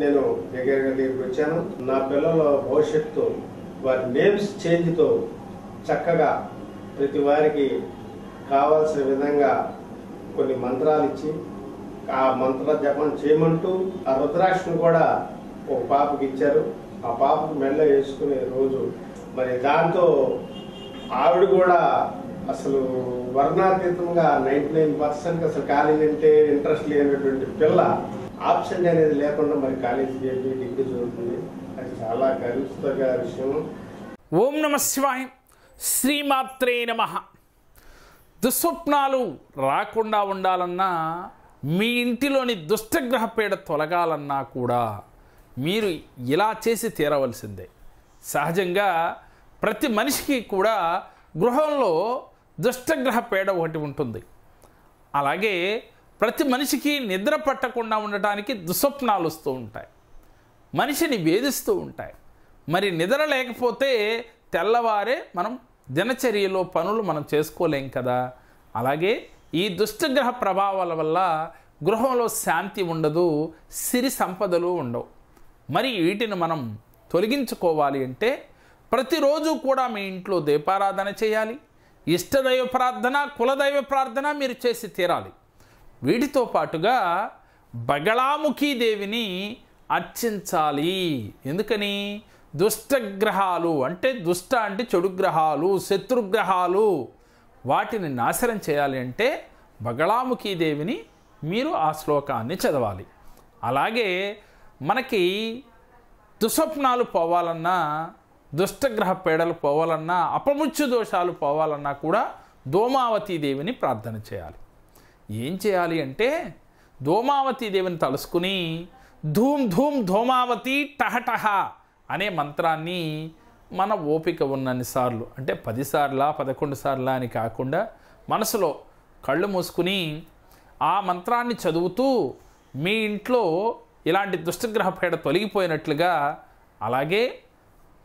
నేను దగ్గర దగ్గరికి వచ్చాను. నా పిల్లల భవిష్యత్తు వారి నేమ్స్ చేంజ్తో చక్కగా ప్రతి వారికి కావాల్సిన విధంగా కొన్ని మంత్రాలు ఇచ్చి ఆ మంత్ర జపం చేయమంటూ ఆ రుద్రాక్షను కూడా ఒక పాపకి ఇచ్చారు. ఆ పాపకు మెల్ల వేసుకునే రోజు. మరి దాంతో ఆవిడ కూడా అసలు వర్ణాతీతంగా నైంటీ నైన్ పర్సెంట్ అసలు కాలేజీ అంటే ఇంట్రెస్ట్ లేనటువంటి పిల్ల ఆప్షన్ అనేది లేకుండా మరి కాలేజీ చేసి డిగ్రీ చదువుతుంది. అది చాలా గర్విస్తగా విషయం. ఓం నమ శివాయ శ్రీమాత్రే నమ. దుస్వప్నాలు రాకుండా ఉండాలన్నా మీ ఇంటిలోని దుష్టగ్రహ పీడ తొలగాలన్నా కూడా మీరు ఇలా చేసి తీరవలసిందే. సహజంగా ప్రతి మనిషికి కూడా గృహంలో దుష్టగ్రహ పేడ ఒకటి ఉంటుంది. అలాగే ప్రతి మనిషికి నిద్ర పట్టకుండా ఉండటానికి దుస్వప్నాలు వస్తూ ఉంటాయి. మనిషిని వేధిస్తూ ఉంటాయి. మరి నిద్ర లేకపోతే తెల్లవారే మనం దినచర్యలో పనులు మనం చేసుకోలేం కదా. అలాగే ఈ దుష్టగ్రహ ప్రభావాల వల్ల గృహంలో శాంతి ఉండదు సిరి సంపదలు ఉండవు. మరి వీటిని మనం తొలగించుకోవాలి అంటే ప్రతిరోజు కూడా మీ ఇంట్లో దీపారాధన చేయాలి. ఇష్టదైవ ప్రార్థన కులదైవ ప్రార్థన మీరు చేసి తీరాలి. వీటితో పాటుగా బగళాముఖీ దేవిని అర్చించాలి. ఎందుకని? దుష్టగ్రహాలు అంటే దుష్ట అంటే చెడు గ్రహాలు శత్రుగ్రహాలు వాటిని నాశనం చేయాలి అంటే బగళాముఖీ దేవిని మీరు ఆ శ్లోకాన్ని చదవాలి. అలాగే మనకి దుస్వప్నాలు పోవాలన్నా దుష్టగ్రహ పేడలు పోవాలన్నా అపముచ్చు దోషాలు పోవాలన్నా కూడా దోమావతీ దేవిని ప్రార్థన చేయాలి. ఏం చేయాలి అంటే దోమావతీ దేవిని తలుసుకుని ధూమ్ ధూమ్ ధూమావతి టహటహ అనే మంత్రాన్ని మన ఓపిక ఉన్నన్ని సార్లు అంటే పదిసార్లా పదకొండు సార్లా అని కాకుండా మనసులో కళ్ళు మూసుకుని ఆ మంత్రాన్ని చదువుతూ మీ ఇంట్లో ఇలాంటి దుష్టగ్రహ పేడ తొలగిపోయినట్లుగా అలాగే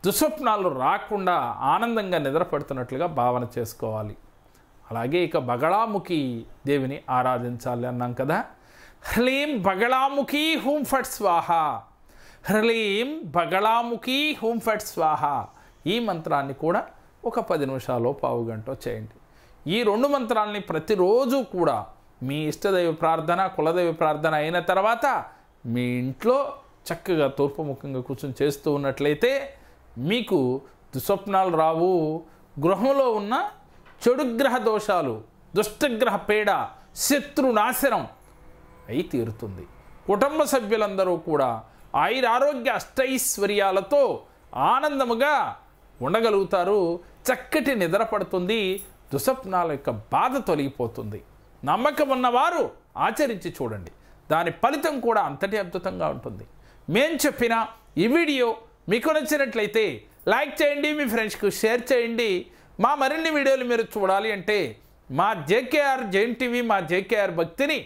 దుస్వప్నాలు రాకుండా ఆనందంగా నిద్రపడుతున్నట్లుగా భావన చేసుకోవాలి. అలాగే ఇక బగళాముఖి దేవిని ఆరాధించాలి అన్నాం కదా. హ్లీం బగళాముఖి హూం ఫట్ స్వాహ. హ్లీం బగళాముఖి హూం ఫట్ స్వాహ. ఈ మంత్రాన్ని కూడా ఒక పది నిమిషాలు పావు గంట చేయండి. ఈ రెండు మంత్రాలని ప్రతిరోజు కూడా మీ ఇష్టదైవ ప్రార్థన కులదైవ ప్రార్థన అయిన తర్వాత మీ ఇంట్లో చక్కగా తూర్పుముఖంగా కూర్చొని చేస్తూ ఉన్నట్లయితే మీకు దుస్వప్నాలు రావు. గృహంలో ఉన్న చెడుగ్రహ దోషాలు దుష్టగ్రహ పీడ శత్రు నాశనం అయి తీరుతుంది. కుటుంబ సభ్యులందరూ కూడా ఆయురారోగ్య అష్టైశ్వర్యాలతో ఆనందముగా ఉండగలుగుతారు. చక్కటి నిద్ర పడుతుంది. దుస్వప్నాల యొక్క బాధ తొలగిపోతుంది. నమ్మకం ఉన్నవారు ఆచరించి చూడండి. దాని ఫలితం కూడా అంతటి అద్భుతంగా ఉంటుంది. మేం చెప్పిన ఈ వీడియో మీకు నచ్చినట్లయితే లైక్ చేయండి మీ ఫ్రెండ్స్కు షేర్ చేయండి. మా మరిన్ని వీడియోలు మీరు చూడాలి అంటే మా జేకేఆర్ జైన్ టీవీ మా జేకేఆర్ భక్తిని